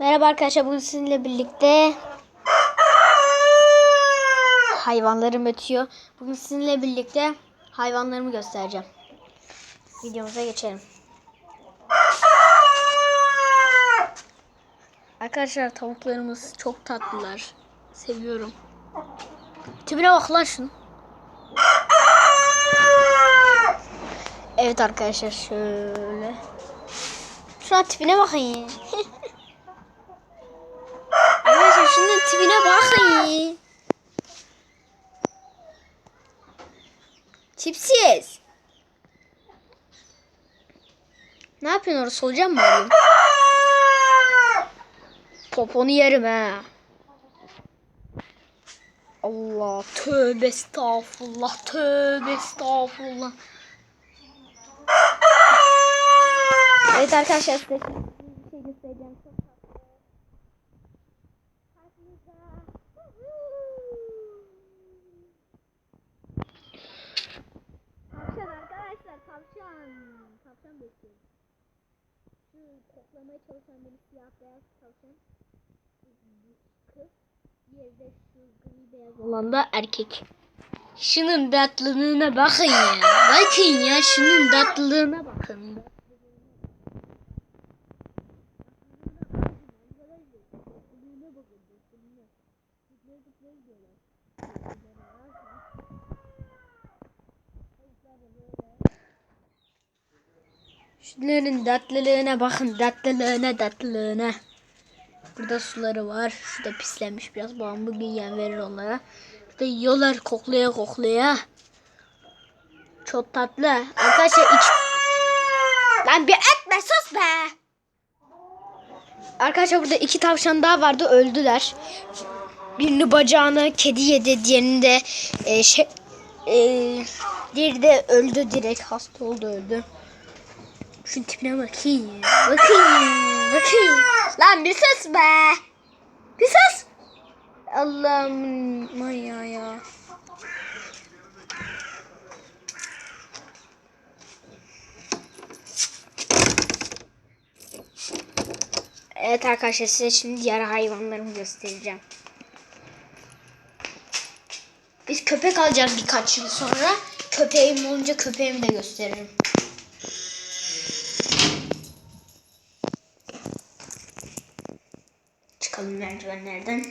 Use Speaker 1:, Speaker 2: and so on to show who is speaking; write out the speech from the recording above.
Speaker 1: Merhaba arkadaşlar bugün sizinle birlikte hayvanlarım ötüyor. Bugün sizinle birlikte hayvanlarımı göstereceğim. Videomuza geçelim. Arkadaşlar tavuklarımız çok tatlılar. Seviyorum. Tipine bak lan şunu. Evet arkadaşlar şöyle. Şuna tipine bakın. Arkadaşlar şunun tipine bakın. Tipsiz. Ne yapıyorsun orada? Solucan mı arıyorsun? Poponu yerim ha. Allah tövbe estağfurullah tövbe estağfurullah. Evet arkadaşlar size bir şey göstereceğim. Çok tatlı. Karşınızda. Tavşan arkadaşlar tavşan. Tavşan bekliyorum. Şu koklamaya çalışan benim siyah beyaz tavşan. Kız. Diğeri de şu gri beyaz olan da erkek. Şunun tatlılığına bakın ya. Bakın ya şunun tatlılığına bakın. Şunların tatlılığına bakın. Tatlılığına tatlılığına. Burada suları var. Şurada pislenmiş biraz. Babam bugün yem verir onlara. Burada yiyorlar koklaya koklaya. Çok tatlı. Arkadaşlar iç... Lan bir etme sus be. Arkadaşlar burada iki tavşan daha vardı öldüler. Birini bacağına kedi yedi, diğerini de e, şey e, diğeri de öldü direkt hasta oldu öldü. Şu tipine bakayım. Bakayım. Bakayım. Lan bir sus be. Bir sus. Allah'ım ya ya. Evet arkadaşlar size şimdi diğer hayvanlarımı göstereceğim. Biz köpek alacağız birkaç yıl sonra. Köpeğim olunca köpeğimi de gösteririm. bakalım merdivenlerden.